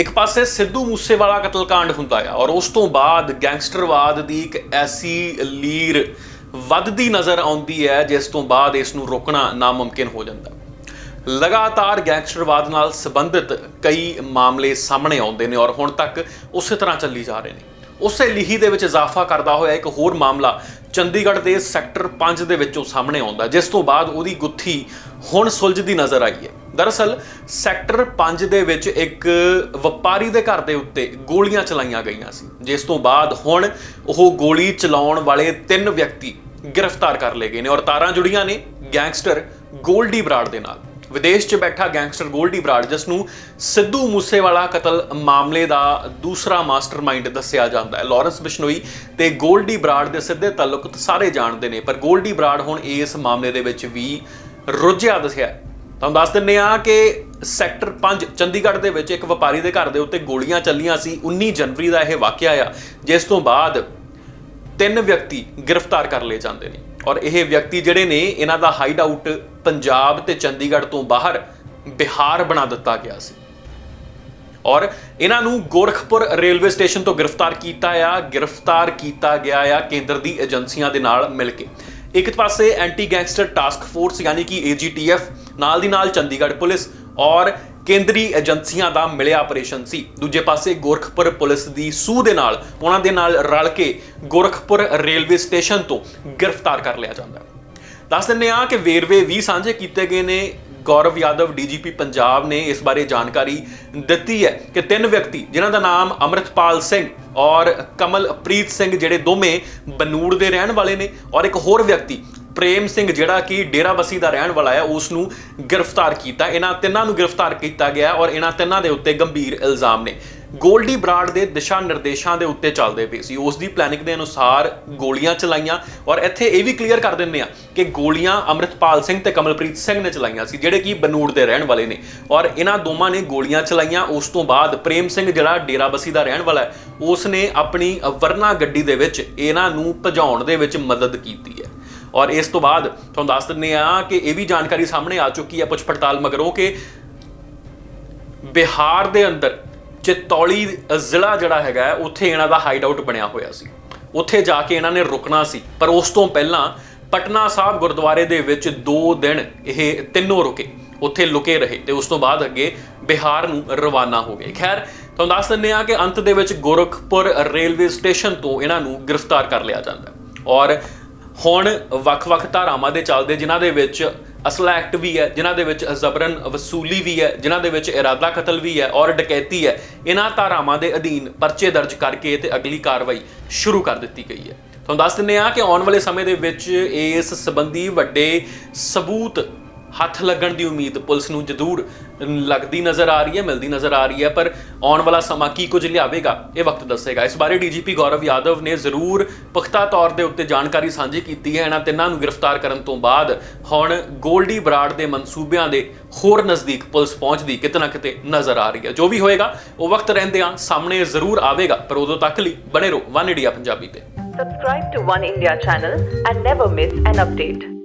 ਇੱਕ ਪਾਸੇ ਸਿੱਧੂ ਮੂਸੇਵਾਲਾ ਕਤਲकांड ਹੁੰਦਾ ਆ ਔਰ ਉਸ ਤੋਂ ਬਾਅਦ ਗੈਂਗਸਟਰਵਾਦ ਦੀ ਇੱਕ ਐਸੀ ਲੀਰ ਵੱਧਦੀ ਨਜ਼ਰ ਆਉਂਦੀ ਹੈ, ਜਿਸ ਤੋਂ ਬਾਅਦ ਇਸ ਨੂੰ ਰੋਕਣਾ ਨਾਮੁਮਕਿਨ ਹੋ ਜਾਂਦਾ। ਲਗਾਤਾਰ ਗੈਂਗਸਟਰਵਾਦ ਨਾਲ ਸੰਬੰਧਿਤ ਕਈ ਮਾਮਲੇ ਸਾਹਮਣੇ ਆਉਂਦੇ ਨੇ ਔਰ ਹੁਣ ਤੱਕ ਉਸੇ ਤਰ੍ਹਾਂ ਚੱਲੀ ਜਾ ਰਹੇ ਨੇ। ਉਸੇ ਲਿਹੀ ਦੇ ਵਿੱਚ ਇਜ਼ਾਫਾ ਕਰਦਾ ਹੋਇਆ ਇੱਕ ਹੋਰ ਮਾਮਲਾ ਚੰਡੀਗੜ੍ਹ ਦੇ ਸੈਕਟਰ 5 ਦੇ ਵਿੱਚੋਂ ਸਾਹਮਣੇ ਆਉਂਦਾ ਜਿਸ ਤੋਂ ਬਾਅਦ ਉਹਦੀ ਗੁੱਥੀ ਹੁਣ ਸੁਲਝਦੀ ਨਜ਼ਰ ਆਈ ਹੈ। ਦਰਅਸਲ, ਸੈਕਟਰ 5 ਦੇ ਵਿੱਚ ਇੱਕ ਵਪਾਰੀ ਦੇ ਘਰ ਦੇ ਉੱਤੇ ਗੋਲੀਆਂ ਚਲਾਈਆਂ ਗਈਆਂ ਸੀ, ਜਿਸ ਤੋਂ ਬਾਅਦ ਹੁਣ ਉਹ ਗੋਲੀ ਚਲਾਉਣ ਵਾਲੇ ਤਿੰਨ ਵਿਅਕਤੀ ਗ੍ਰਿਫਤਾਰ ਕਰ ਲਏ ਗਏ ਨੇ ਔਰ ਤਾਰਾਂ ਜੁੜੀਆਂ ਨੇ ਗੈਂਗਸਟਰ ਗੋਲਡੀ ਬਰਾੜ ਦੇ ਨਾਲ। ਵਿਦੇਸ਼ 'ਚ ਬੈਠਾ ਗੈਂਗਸਟਰ ਗੋਲਡੀ ਬਰਾੜ ਜਿਸ ਨੂੰ ਸਿੱਧੂ ਮੂਸੇਵਾਲਾ ਕਤਲ ਮਾਮਲੇ ਦਾ ਦੂਸਰਾ ਮਾਸਟਰਮਾਈਂਡ ਦੱਸਿਆ ਜਾਂਦਾ ਹੈ। ਲਾਰੈਂਸ ਬਿਸ਼ਨੋਈ ਤੇ ਗੋਲਡੀ ਬਰਾੜ ਦੇ ਸਿੱਧੇ ਤਾਲੁਕ ਸਾਰੇ ਜਾਣਦੇ ਨੇ, ਪਰ ਗੋਲਡੀ ਬਰਾੜ ਹੁਣ ਇਸ ਮਾਮਲੇ ਦੇ ਵਿੱਚ ਵੀ ਰੁੱਝਿਆ ਦੱਸਿਆ ਤੁਹਾਨੂੰ ਦੱਸ ਦਿੰਨੇ ਆ ਕਿ ਸੈਕਟਰ 5 ਚੰਡੀਗੜ੍ਹ ਦੇ ਵਿੱਚ ਇੱਕ ਵਪਾਰੀ ਦੇ ਘਰ ਦੇ ਉੱਤੇ ਗੋਲੀਆਂ ਚੱਲੀਆਂ ਸੀ। 19 ਜਨਵਰੀ ਦਾ ਇਹ ਵਾਕਿਆ ਆ, ਜਿਸ ਤੋਂ ਬਾਅਦ ਤਿੰਨ ਵਿਅਕਤੀ ਗ੍ਰਿਫਤਾਰ ਕਰ ਲਏ ਜਾਂਦੇ ਨੇ। ਔਰ ਇਹ ਵਿਅਕਤੀ ਜਿਹੜੇ ਨੇ, ਇਹਨਾਂ ਦਾ ਹਾਈਡ ਆਊਟ ਪੰਜਾਬ ਤੇ ਚੰਡੀਗੜ੍ਹ ਤੋਂ ਬਾਹਰ ਬਿਹਾਰ ਬਣਾ ਦਿੱਤਾ ਗਿਆ ਸੀ। ਔਰ ਇਹਨਾਂ ਨੂੰ ਗੋਰਖਪੁਰ ਰੇਲਵੇ ਸਟੇਸ਼ਨ ਤੋਂ ਗ੍ਰਿਫਤਾਰ ਕੀਤਾ ਆ, ਗ੍ਰਿਫਤਾਰ ਕੀਤਾ ਗਿਆ ਆ ਕੇਂਦਰ ਦੀ ਏਜੰਸੀਆਂ ਦੇ ਨਾਲ ਮਿਲ ਕੇ। ਇੱਕ ਪਾਸੇ ਐਂਟੀ ਗੈਂਗਸਟਰ ਟਾਸਕ ਫੋਰਸ ਯਾਨੀ ਕਿ AGTF ਨਾਲ ਦੀ ਨਾਲ ਚੰਡੀਗੜ੍ਹ ਪੁਲਿਸ ਔਰ ਕੇਂਦਰੀ ਏਜੰਸੀਆਂ ਦਾ ਮਿਲਿਆ ਆਪਰੇਸ਼ਨ ਸੀ। ਦੂਜੇ ਪਾਸੇ ਗੋਰਖਪੁਰ ਪੁਲਿਸ ਦੀ ਸੂਹ ਦੇ ਨਾਲ, ਉਹਨਾਂ ਦੇ ਨਾਲ ਰਲ ਕੇ ਗੋਰਖਪੁਰ ਰੇਲਵੇ ਸਟੇਸ਼ਨ ਤੋਂ ਗ੍ਰਿਫਤਾਰ ਕਰ ਲਿਆ ਜਾਂਦਾ ਦੱਸ ਦਿੰਦੇ ਆ ਕਿ ਵੇਰਵੇ ਵੀ ਸਾਂਝੇ ਕੀਤੇ ਗਏ ਨੇ। ਗੌਰਵ ਯਾਦਵ, ਡੀਜੀਪੀ ਪੰਜਾਬ ਨੇ ਇਸ ਬਾਰੇ ਜਾਣਕਾਰੀ ਦਿੱਤੀ ਹੈ ਕਿ ਤਿੰਨ ਵਿਅਕਤੀ, ਜਿਨ੍ਹਾਂ ਦਾ ਨਾਮ ਅਮਰਿਤਪਾਲ ਸਿੰਘ ਔਰ ਕਮਲਪ੍ਰੀਤ ਸਿੰਘ, ਜਿਹੜੇ ਦੋਵੇਂ ਬਨੂੜ ਦੇ ਰਹਿਣ ਵਾਲੇ ਨੇ ਔਰ ਇੱਕ ਹੋਰ ਵਿਅਕਤੀ ਪ੍ਰੇਮ ਸਿੰਘ ਜਿਹੜਾ ਕਿ ਡੇਰਾਬੱਸੀ ਦਾ ਰਹਿਣ ਵਾਲਾ ਹੈ, ਉਸ ਨੂੰ ਗ੍ਰਿਫਤਾਰ ਕੀਤਾ। ਇਹਨਾਂ ਤਿੰਨਾਂ ਨੂੰ ਗ੍ਰਿਫਤਾਰ ਕੀਤਾ ਗਿਆ ਔਰ ਇਹਨਾਂ ਤਿੰਨਾਂ ਦੇ ਉੱਤੇ ਗੰਭੀਰ ਇਲਜ਼ਾਮ ਨੇ। ਗੋਲਡੀ ਬਰਾਡ ਦੇ ਦਿਸ਼ਾ ਨਿਰਦੇਸ਼ਾਂ ਦੇ ਉੱਤੇ ਚੱਲਦੇ ਪਏ ਸੀ। ਉਸ ਦੀ ਪਲੈਨਿੰਗ ਦੇ ਅਨੁਸਾਰ ਗੋਲੀਆਂ ਚਲਾਈਆਂ ਔਰ ਇੱਥੇ ਇਹ ਵੀ ਕਲੀਅਰ ਕਰ ਦਿੰਦੇ ਆ ਕਿ ਗੋਲੀਆਂ ਅਮਰਿਤਪਾਲ ਸਿੰਘ ਤੇ ਕਮਲਪ੍ਰੀਤ ਸਿੰਘ ਨੇ ਚਲਾਈਆਂ ਸੀ, ਜਿਹੜੇ ਕਿ ਬਨੂੜ ਦੇ ਰਹਿਣ ਵਾਲੇ ਨੇ। ਔਰ ਇਹਨਾਂ ਦੋਵਾਂ ਨੇ ਗੋਲੀਆਂ ਚਲਾਈਆਂ। ਉਸ ਤੋਂ ਬਾਅਦ ਪ੍ਰੇਮ ਸਿੰਘ ਜਿਹੜਾ ਡੇਰਾਬੱਸੀ ਦਾ ਰਹਿਣ ਵਾਲਾ ਹੈ, ਉਸ ਨੇ ਆਪਣੀ ਵਰਨਾ ਗੱਡੀ ਦੇ ਵਿੱਚ ਇਹਨਾਂ ਨੂੰ ਭਜਾਉਣ ਦੇ ਵਿੱਚ ਮਦਦ ਕੀਤੀ। ਹੈ ਔਰ ਇਸ ਤੋਂ ਬਾਅਦ ਤੁਹਾਨੂੰ ਦੱਸ ਦਿੰਦੇ ਆ ਕਿ ਇਹ ਵੀ ਜਾਣਕਾਰੀ ਸਾਹਮਣੇ ਆ ਚੁੱਕੀ ਹੈ ਪੁੱਛ ਪੜਤਾਲ ਮਗਰੋਂ ਕਿ ਬਿਹਾਰ ਦੇ ਅੰਦਰ ਚਿਤੌਲੀ ਜ਼ਿਲ੍ਹਾ ਜਿਹੜਾ ਹੈਗਾ ਉੱਥੇ ਇਹਨਾਂ ਦਾ ਹਾਈਡ ਆਊਟ ਬਣਿਆ ਹੋਇਆ ਸੀ। ਉੱਥੇ ਜਾ ਕੇ ਇਹਨਾਂ ਨੇ ਰੁਕਣਾ ਸੀ। ਪਰ ਉਸ ਤੋਂ ਪਹਿਲਾਂ ਪਟਨਾ ਸਾਹਿਬ ਗੁਰਦੁਆਰੇ ਦੇ ਵਿੱਚ 2 ਦਿਨ ਇਹ ਤਿੰਨੋਂ ਰੁਕੇ। ਉੱਥੇ ਲੁਕੇ ਰਹੇ ਤੇ ਉਸ ਤੋਂ ਬਾਅਦ ਅੱਗੇ ਬਿਹਾਰ ਨੂੰ ਰਵਾਨਾ ਹੋ ਗਏ। ਖੈਰ, ਤੁਹਾਨੂੰ ਦੱਸ ਦਿੰਦੇ ਆ ਕਿ ਅੰਤ ਦੇ ਵਿੱਚ ਗੋਰਖਪੁਰ ਰੇਲਵੇ ਸਟੇਸ਼ਨ ਤੋਂ ਇਹਨਾਂ ਨੂੰ ਗ੍ਰਿਫਤਾਰ ਕਰ ਲਿਆ ਜਾਂਦਾ ਔਰ ਹੁਣ ਵੱਖ-ਵੱਖ ਧਾਰਾਵਾਂ ਦੇ ਚੱਲਦੇ, ਜਿਨ੍ਹਾਂ ਦੇ ਵਿੱਚ ਅਸਲਾ ਐਕਟ ਵੀ ਹੈ, ਜਿਨ੍ਹਾਂ ਦੇ ਵਿੱਚ ਜ਼ਬਰਨ ਵਸੂਲੀ ਵੀ ਹੈ, ਜਿਨ੍ਹਾਂ ਦੇ ਵਿੱਚ ਇਰਾਦਾ ਕਤਲ ਵੀ ਹੈ ਔਰ ਡਕੈਤੀ ਹੈ, ਇਹਨਾਂ ਧਾਰਾਵਾਂ ਦੇ ਅਧੀਨ ਪਰਚੇ ਦਰਜ ਕਰਕੇ ਤੇ ਅਗਲੀ ਕਾਰਵਾਈ ਸ਼ੁਰੂ ਕਰ ਦਿੱਤੀ ਗਈ ਹੈ। ਤੁਹਾਨੂੰ ਦੱਸ ਦਿੰਦੇ ਆ ਕਿ ਆਉਣ ਵਾਲੇ ਸਮੇਂ ਦੇ ਵਿੱਚ ਇਸ ਸੰਬੰਧੀ ਵੱਡੇ ਸਬੂਤ ਹੱਥ ਲੱਗਣ ਦੀ ਉਮੀਦ ਪੁਲਿਸ ਨੂੰ ਜ਼ਰੂਰ ਲੱਗਦੀ ਨਜ਼ਰ ਆ ਰਹੀ ਹੈ, ਮਿਲਦੀ ਨਜ਼ਰ ਆ ਰਹੀ ਹੈ, ਪਰ ਆਉਣ ਵਾਲਾ ਸਮਾਂ ਕੀ ਕੁਝ ਲਿਆਵੇਗਾ, ਇਹ ਵਕਤ ਦੱਸੇਗਾ। ਇਸ ਬਾਰੇ ਡੀਜੀਪੀ ਗੌਰਵ ਯਾਦਵ ਨੇ ਜ਼ਰੂਰ ਪੁਖਤਾ ਤੌਰ ਦੇ ਉੱਤੇ ਜਾਣਕਾਰੀ ਸਾਂਝੀ ਕੀਤੀ ਹੈ। ਇਹਨਾਂ ਤਿੰਨਾਂ ਨੂੰ ਗ੍ਰਿਫਤਾਰ ਕਰਨ ਤੋਂ ਬਾਅਦ ਹੁਣ ਗੋਲਡੀ ਬਰਾੜ ਦੇ ਮਨਸੂਬਿਆਂ ਦੇ ਹੋਰ ਨਜ਼ਦੀਕ ਪੁਲਿਸ ਪਹੁੰਚਦੀ ਕਿਤੇ ਨਾ ਕਿਤੇ ਨਜ਼ਰ ਆ ਰਹੀ ਹੈ। ਜੋ ਵੀ ਹੋਏਗਾ, ਉਹ ਵਕਤ ਰਹਿੰਦੇ ਆ ਸਾਹਮਣੇ ਜ਼ਰੂਰ ਆਵੇਗਾ, ਪਰ ਉਦੋਂ ਤੱਕ ਲਈ ਬਣੇ ਰਹੋ ਵਨ ਇੰਡੀਆ ਪੰਜਾਬੀ ਤੇ। Subscribe to One India channel and never miss an update.